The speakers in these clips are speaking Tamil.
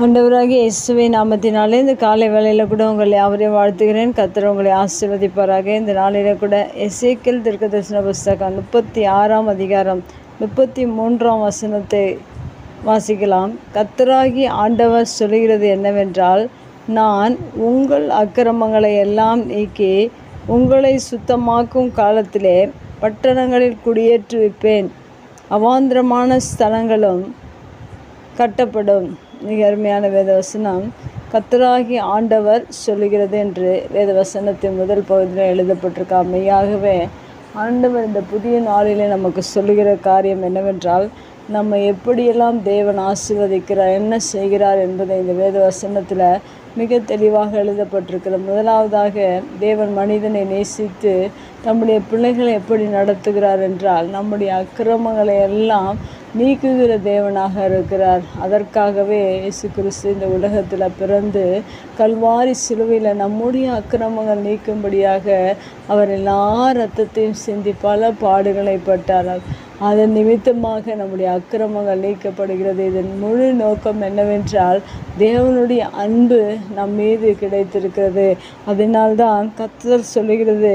ஆண்டவராகி இயேசுவை நாமத்தினாலே இந்த காலை வேலையில் கூட உங்களை யாவரையும் வாழ்த்துகிறேன். கத்திர உங்களை ஆசீர்வதிப்பாராக. இந்த நாளில் கூட எசேக்கில் திருக்க தரிசன புஸ்தகம் முப்பத்தி ஆறாம் அதிகாரம் முப்பத்தி மூன்றாம் வசனத்தை வாசிக்கலாம். கத்தராகி ஆண்டவர் சொல்கிறது என்னவென்றால் நான் உங்கள் அக்கிரமங்களை எல்லாம் நீக்கி உங்களை சுத்தமாக்கும் காலத்திலே பட்டணங்களில் குடியேற்றுவிப்பேன் அவாந்திரமான ஸ்தலங்களும் கட்டப்படும். மிக அருமையான வேதவசனம். கத்தராகி ஆண்டவர் சொல்லுகிறது என்று வேதவசனத்தின் முதல் பகுதியில் எழுதப்பட்டிருக்கா. மெய்யாகவே ஆண்டவர் இந்த புதிய நாளிலே நமக்கு சொல்லுகிற காரியம் என்னவென்றால் நம்ம எப்படியெல்லாம் தேவன் ஆசிர்வதிக்கிறார் என்ன செய்கிறார் என்பதை இந்த வேத வசனத்தில் மிக தெளிவாக எழுதப்பட்டிருக்கிறது. முதலாவதாக தேவன் மனிதனை நேசித்து தம்முடைய பிள்ளைகளை எப்படி நடத்துகிறார் என்றால் நம்முடைய அக்கிரமங்களை எல்லாம் நீக்குகிற தேவனாக இருக்கிறார். அதற்காகவே இயேசு கிறிஸ்து இந்த உலகத்தில் பிறந்து கல்வாரி சிலுவையில் நம்முடைய அக்கிரமங்கள் நீக்கும்படியாக அவர் எல்லா ரத்தத்தையும் சிந்தி பல பாடுகளை பட்டார் அதன் நிமித்தமாக நம்முடைய அக்கிரமங்கள் நீக்கப்படுகிறது. இதன் முழு நோக்கம் என்னவென்றால் தேவனுடைய அன்பு நம் மீது கிடைத்திருக்கிறது. அதனால்தான் கத்தர் சொல்லுகிறது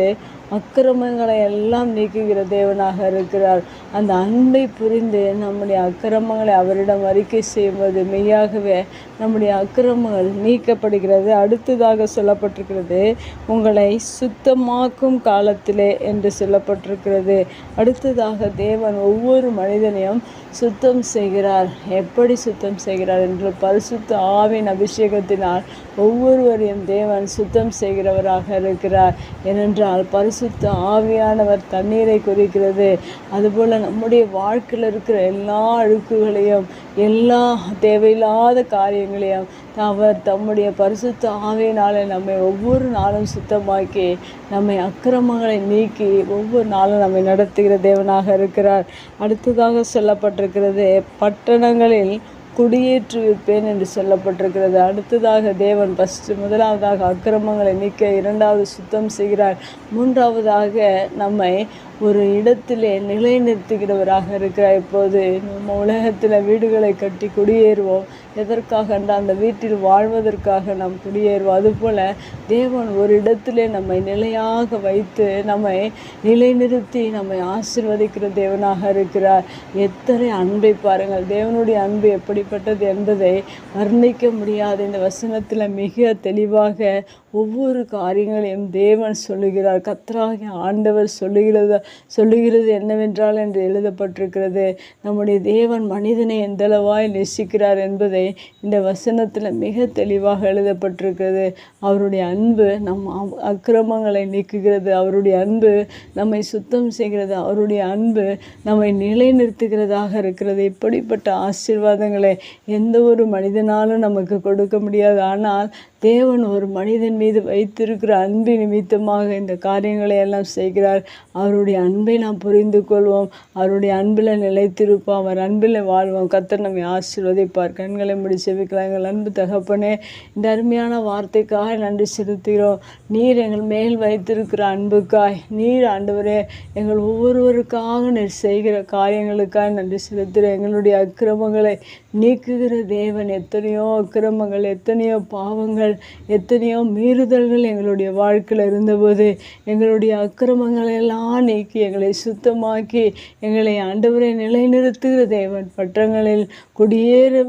அக்கிரமங்களை எல்லாம் நீக்குகிற தேவனாக இருக்கிறார். அந்த அன்பை புரிந்து நம்முடைய அக்கிரமங்களை அவரிடம் அறிக்கை செய்வது மெய்யாகவே நம்முடைய அக்கிரமங்கள் நீக்கப்படுகிறது. அடுத்ததாக சொல்லப்பட்டிருக்கிறது உங்களை சுத்தமாக்கும் காலத்திலே என்று சொல்லப்பட்டிருக்கிறது. அடுத்ததாக தேவன் ஒவ்வொரு மனிதனையும் சுத்தம் செய்கிறார். எப்படி சுத்தம் செய்கிறார் என்று பரிசுத்த ஆவின் அபிஷேகத்தினால் ஒவ்வொருவரையும் தேவன் சுத்தம் செய்கிறவராக இருக்கிறார். ஏனென்றால் பரிசுத்த ஆவியானவர் தண்ணீரை குறிக்கிறது அதுபோல் நம்முடைய வாழ்க்கையில் இருக்கிற எல்லா அழுக்குகளையும் எல்லா தேவையில்லாத காரியங்களையும் அவர் தம்முடைய பரிசுத்த ஆவியினாலே நம்மை ஒவ்வொரு நாளும் சுத்தமாக்கி நம்மை அக்கிரமங்களை நீக்கி ஒவ்வொரு நாளும் நம்மை நடத்துகிற தேவனாக இருக்கிறார். அடுத்ததாக சொல்லப்பட்டிருக்கிறது பட்டணங்களில் குடியேற்றுவிப்பேன் என்று சொல்லப்பட்டிருக்கிறது. அடுத்ததாக தேவன் ஃபஸ்ட்டு முதலாவதாக அக்கிரமங்களை நீக்க இரண்டாவது சுத்தம் செய்கிறார். மூன்றாவதாக நம்மை ஒரு இடத்திலே நிலைநிறுத்துகிறவராக இருக்கிறார். இப்போது நம்ம உலகத்தில் வீடுகளை கட்டி குடியேறுவோம். எதற்காக அந்த வீட்டில் வாழ்வதற்காக நாம் குடியேறுவோம்? அதுபோல் தேவன் ஒரு இடத்திலே நம்மை நிலையாக வைத்து நம்மை நிலைநிறுத்தி நம்மை ஆசிர்வதிக்கிற தேவனாக இருக்கிறார். எத்தனை அன்பை பாருங்கள். தேவனுடைய அன்பு எப்படிப்பட்டது என்பதை வர்ணிக்க முடியாது. இந்த வசனத்தில் மிக தெளிவாக ஒவ்வொரு காரியங்களையும் தேவன் சொல்லுகிறார். கத்தராகி ஆண்டவர் சொல்லுகிறது. சொல்லுகிறது என்னவென்றால் என்று எழுதப்பட்டிருக்கிறது. நம்முடைய தேவன் மனிதனை எந்தளவாய் நேசிக்கிறார் என்பதை இந்த வசனத்தில் மிக தெளிவாக எழுதப்பட்டிருக்கிறது. அவருடைய அன்பு நம் அக்கிரமங்களை நீக்குகிறது. அவருடைய அன்பு நம்மை சுத்தம் செய்கிறது. அவருடைய அன்பு நம்மை நிலைநிறுத்துகிறதாக இருக்கிறது. இப்படிப்பட்ட ஆசீர்வாதங்களை எந்த ஒரு மனிதனாலும் நமக்கு கொடுக்க முடியாது. ஆனால் தேவன் ஒரு மனிதன் மீது வைத்திருக்கிற அன்பு நிமித்தமாக இந்த காரியங்களை எல்லாம் செய்கிறார். அவருடைய அன்பை நாம் புரிந்து கொள்வோம். அவருடைய அன்பில் நிலைத்திருப்போம். அவர் அன்பில் வாழ்வோம். கத்தர் நம்மை ஆசீர்வதிப்பார். கண்களை முடி செவிக்கலாம் எங்கள் அன்பு தகப்பனே இந்த அருமையான வார்த்தைக்காக நன்றி செலுத்துகிறோம். நீர் எங்கள் மேல் வைத்திருக்கிற அன்புக்காய். நீர் ஆண்டவரே எங்கள் ஒவ்வொருவருக்காக நீர் செய்கிற காரியங்களுக்காக நன்றி செலுத்துகிறோம். எங்களுடைய அக்கிரமங்களை நீக்குகிற தேவன் எத்தனையோ அக்கிரமங்கள் எத்தனையோ பாவங்கள் எத்தனையோ மீறுதல்கள் எங்களுடைய வாழ்க்கையில் இருந்தபோது எங்களுடைய அக்கிரமங்களை எல்லாம் நீக்கி எங்களை சுத்தமாக்கி எங்களை ஆண்டவரை நிலைநிறுத்துகிற தேவன். பட்டங்களில் குடியேற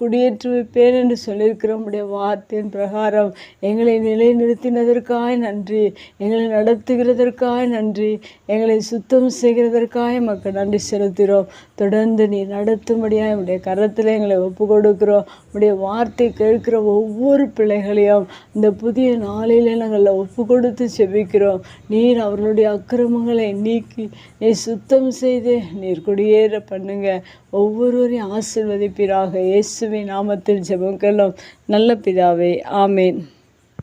குடியேற்றுவிப்பேன் என்று சொல்லியிருக்கிற உடைய வார்த்தையின் பிரகாரம் எங்களை நிலைநிறுத்தினதற்காய் நன்றி எங்களை நடத்துகிறதற்காய் நன்றி எங்களை சுத்தம் செய்கிறதற்காக மக்கள் நன்றி செலுத்துகிறோம். தொடர்ந்து நீ நடத்தும்படியாக உடைய கரத்தில் எங்களை ஒப்பு கொடுக்குறோம் உடைய வார்த்தை கேட்கிற ஒவ்வொரு பிள்ளைகளையும் இந்த புதிய நாளில் நாங்கள் ஒப்பு கொடுத்து செபிக்கிறோம். நீர் அவர்களுடைய அக்கிரமங்களை நீக்கி நீ சுத்தம் செய்து நீர் குடியேற பண்ணுங்க. ஒவ்வொருவரையும் ஆசிர்வதிப்பீராக. இயேசுவின் நாமத்தில் ஜெபங்களும் நல்ல பிதாவே ஆமேன்.